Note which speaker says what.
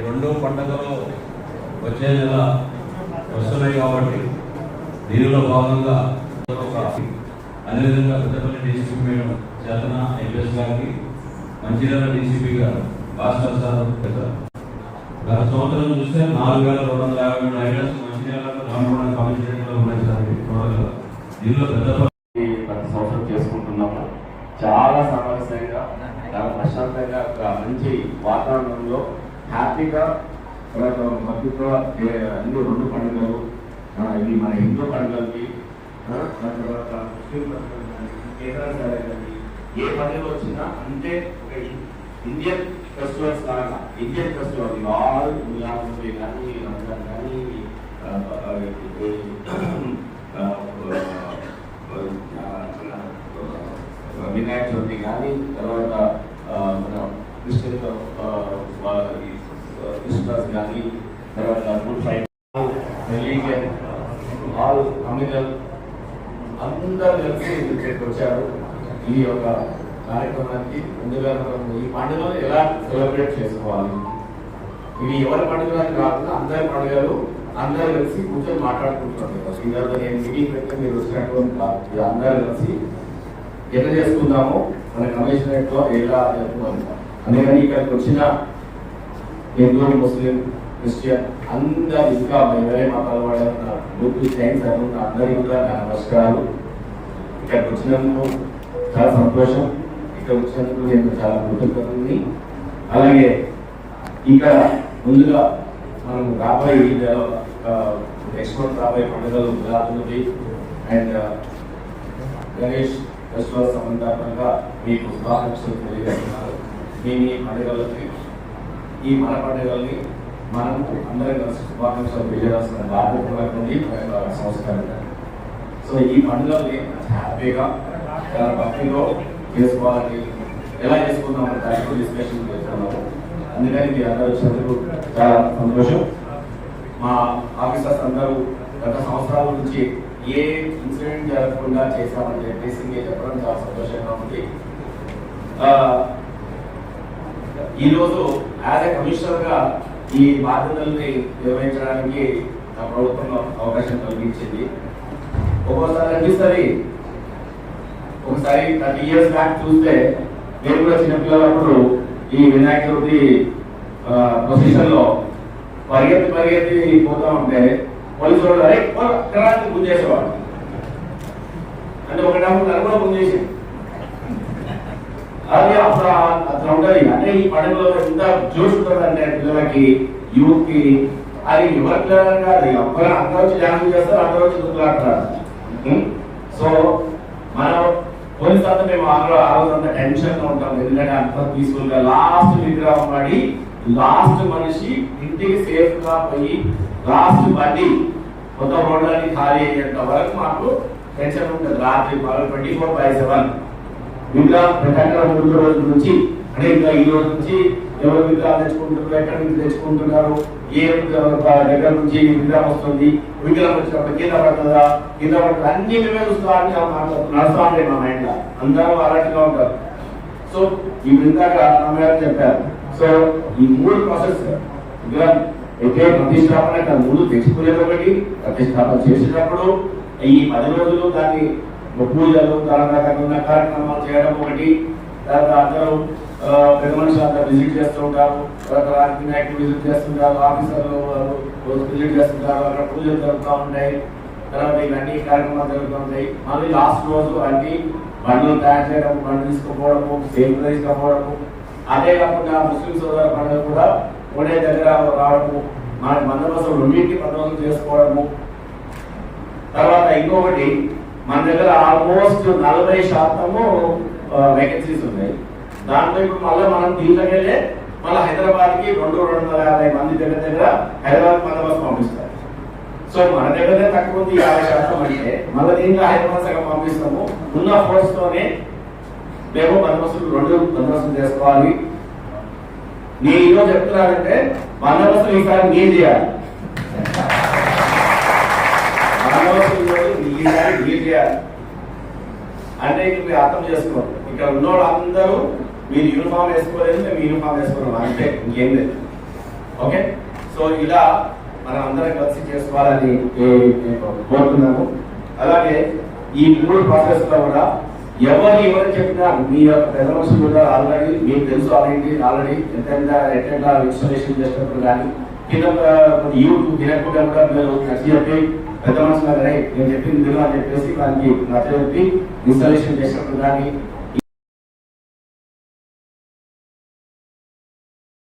Speaker 1: ఈ రెండు పండుగలు వచ్చే నెల వస్తున్నాయి కాబట్టి దీనిలో భాగంగా అదే అదేవిధంగా Peddapalli DCP madam Chetana L గారికి మంచిర్యాల డీసీపీ గారు భాస్కర్ సార్ గత సంవత్సరం చూస్తే నాలుగు వేల రెండు వందల యాభై మూడు ఐడియాస్ మంచిర్యాలలో రామగుండం కాలేజీలో ఉన్నాయి సార్ దీనిలో పెద్దపల్లి
Speaker 2: ప్రతి సంవత్సరం చేసుకుంటున్నాము. చాలా సామరస్యంగా చాలా ప్రశాంతంగా ఒక మంచి వాతావరణంలో హ్యాపీగా తర్వాత మధ్యతో అన్ని రెండు పండుగలు ఇది మన హిందూ పండుగలకి దాని తర్వాత ముస్లిం పండుగలు కానీ ఏదైనా సరే కానీ ఏ పండుగ వచ్చినా అంటే ఒక ఇండియన్ ఫెస్టివల్స్ లాగా ఇండియన్ ఫెస్టివల్ ఆల్ మిలాదున్నబి కానీ రంజాన్ కానీ వినాయక చవితి కానీ తర్వాత మన క్రిస్టియన్ క్రిస్మస్ కానీ తర్వాత Good Friday religion all communal అందరూ కలిసి ఇక్కడికి వచ్చారు ఈ యొక్క కార్యక్రమానికి ముందుగా ఈ పండుగను ఎలా సెలబ్రేట్ చేసుకోవాలి ఇవి ఎవరి పండుగలు అని కాకుండా అందరి పండుగలు అందరూ కలిసి కూర్చొని మాట్లాడుకుంటున్నారు ఈరోజు నేను మీటింగ్ పెట్టి మీరు వచ్చినటువంటి కాదు ఇది అందరూ కలిసి ఎట్లా చేసుకుందాము మన కమిషనరేట్లో ఎలా జరుపుకుందాం అందుకని ఇక్కడికి వచ్చిన హిందూ ముస్లిం క్రిస్టియన్ అందరు ఇంకా వేరే మతాల వాళ్ళు ఉన్నారు. గ్రూప్ సైన్స్ ఉన్న అందరికీ కూడా నా నమస్కారాలు. ఇక్కడికి వచ్చినందుకు చాలా సంతోషం. ఇక్కడ వచ్చినందుకు నేను చాలా కృతజ్ఞతని. అలాగే ఇక్కడ ముందుగా మనం రాబోయే ఈ నెల నెక్స్ట్ మంత్ రాబోయే పండుగలు గుజరాత్ అండ్ గణేష్ ఫెస్టివల్ సంబంధాత్మకంగా మీకు శుభాకాంక్షలు తెలియజేస్తున్నారు. మీ మీ పండుగలకి ఈ మన పండుగల్ని మనం అందరం కలిసి శుభాకాంక్షలు తెలియజేస్తున్న బాధ్యత సంస్కారం. సో ఈ పండుగల్ని హ్యాపీగా చాలా భక్తిలో చేసుకోవాలని ఎలా చేసుకుందాం అనే డిస్కషన్ చేస్తున్నాము. అందుకని మీ అందరూ వచ్చినందుకు చాలా సంతోషం. మా ఆఫీసర్స్ అందరూ గత సంవత్సరాల నుంచి ఏ ఇన్సిడెంట్ జరగకుండా చేశామని చెప్పేసి చెప్పడం చాలా సంతోషంగా ఉంది. ఈరోజు యాజ్ ఎ కమిషనర్గా ఈ బాధ్యతల్ని నిర్వహించడానికి నా ప్రభుత్వం అవకాశం కలిగించింది ఒక్కోసారి అనిపిస్తుంది ఒకసారి థర్టీ ఇయర్స్ బ్యాక్ చూస్తే నేను కూడా చిన్నపిల్లలప్పుడు ఈ వినాయక చవితి పొజిషన్లో పరిగెత్తి పరిగెత్తి పోతా ఉంటే పోలీసు వాళ్ళు అరే అక్కడ గుంజేసేవాడు అంటే ఒకటప్పుడు నన్ను కూడా చేసేది అది అప్పుడు ఆ- అట్లా అంటే ఈ పండుగలో ఎంత జోష్ ఉంటుంది పిల్లలకి యూత్కి అది ఎవరి పిల్లలని కాదు ఎవరు అందరూ వచ్చి డ్యాన్స్ చేస్తారు అందరూ వచ్చి దుక్కులాడతారు సో మనం పోలీస్ అంతా మేము ఆ ఆ రోజు అంతా టెన్షన్లో ఉంటాం ఎందుకంటే అంత పీస్ఫుల్గా లాస్ట్ విగ్రహం పడి లాస్ట్ మనిషి ఇంటికి సేఫ్గా పోయి లాస్ట్ బండి కొత్త రోడ్లన్నీ ఖాళీ అయ్యేంత వరకు మాకు టెన్షన్ ఉంటుంది. రాత్రి ట్వంటీ ఫోర్ బై సెవెన్ విగ్రహం పెట్టక ముందు రోజుల నుంచి అంటే ఇంకా ఈ రోజు నుంచి ఎవరు విగ్రహాలు తెచ్చుకుంటున్నారు ఎక్కడి నుంచి తెచ్చుకుంటున్నారు ఏ దగ్గర నుంచి విగ్రహం వస్తుంది విగ్రహం వచ్చినప్పుడు కింద పడుతుందా కింద పడుతుందా అన్ని మేమే చూస్తా నడుస్తా ఉంటాయి మా మైండ్లో. అందరూ అలర్ట్గా ఉంటారు. సో ఈ ఇందాక అమ్మగారు చెప్పారు. సో ఈ మూడు ప్రాసెస్ విగ్రహం అయితే ప్రతిష్టాపన కాదు ముందు తెచ్చుకునేది ఒకటి ప్రతిష్టాపన చేసేటప్పుడు ఈ పది రోజులు దాన్ని పూజలు తర్వాత కార్యక్రమాలు చేయడం ఒకటి. తర్వాత అందరూ ఆ, పెద్ద మనుషులు అందరూ విజిట్ చేస్తూ ఉంటారు. తర్వాత రాజకీయ నాయకులు విజిట్ చేస్తుంటారు. ఆఫీసర్లు వారు విజిట్ చేస్తుంటారు. అక్కడ పూజలు జరుగుతూ ఉంటాయి. తర్వాత ఇవన్నీ కార్యక్రమాలు జరుగుతూ ఉంటాయి. మళ్ళీ లాస్ట్ రోజు అన్ని బండ్లు తయారు చేయడం బండ్లు తీసుకుపోవడము సేఫ్ తీసుకుపోవడము అదే కాకుండా ముస్లిం సోదర పండుగ కూడా ఒకటే దగ్గర రావడము. మన బందోబస్తు రెండింటి బందోబస్తు చేసుకోవడము. తర్వాత ఇంకొకటి మన దగ్గర ఆల్మోస్ట్ నలభై శాతము వేకెన్సీస్ ఉన్నాయి. దాంట్లో ఇప్పుడు మళ్ళీ మనం దీంట్లోకెళ్ళే మళ్ళీ హైదరాబాద్కి రెండు రెండు వందల యాభై మంది దగ్గర దగ్గర హైదరాబాద్ బందోబస్తు పంపిస్తారు. సో మన దగ్గర తక్కువ ఉంది యాభై శాతం అంటే మళ్ళీ దీంట్లో హైదరాబాద్ సగం పంపిస్తాము. ఉన్న ఫోర్స్ తోనే మేము బందోబస్తులు రెండు బందోబస్తులు చేసుకోవాలి. నేను ఈరోజు చెప్తున్నానంటే బందోబస్తులు ఈసారి మీరు చేయాలి. హీల్ చేయాలి. అంటే ఇక్కడ మీరు అర్థం చేసుకోండి ఇక్కడ ఉన్న వాళ్ళందరూ మీరు యూనిఫామ్ వేసుకోలేదు మేము యూనిఫామ్ వేసుకున్నాం అంతే ఇంకేం లేదు. ఓకే? సో ఇలా మనం అందరం కలిసి చేసుకోవాలని కోరుతున్నాము. అలాగే ఈ మూడు ప్రాసెస్లో కూడా ఎవరు ఎవరు చెప్పినా మీ యొక్క పెద్ద కూడా ఆల్రెడీ మీకు తెలుసు ఆల్రెడీ ఆల్రెడీ ఎంత ఎట్లా ఇన్స్టాలేషన్ చేసినప్పుడు కానీ కింద యూత్ తినకుండా కూడా పిల్లలు నచ్చి చెప్పి పెద్ద మనుషులు నేను చెప్పింది అని చెప్పేసి దానికి నచ్చ చెప్పి ఇన్స్టాలేషన్ చేసినప్పుడు కానీ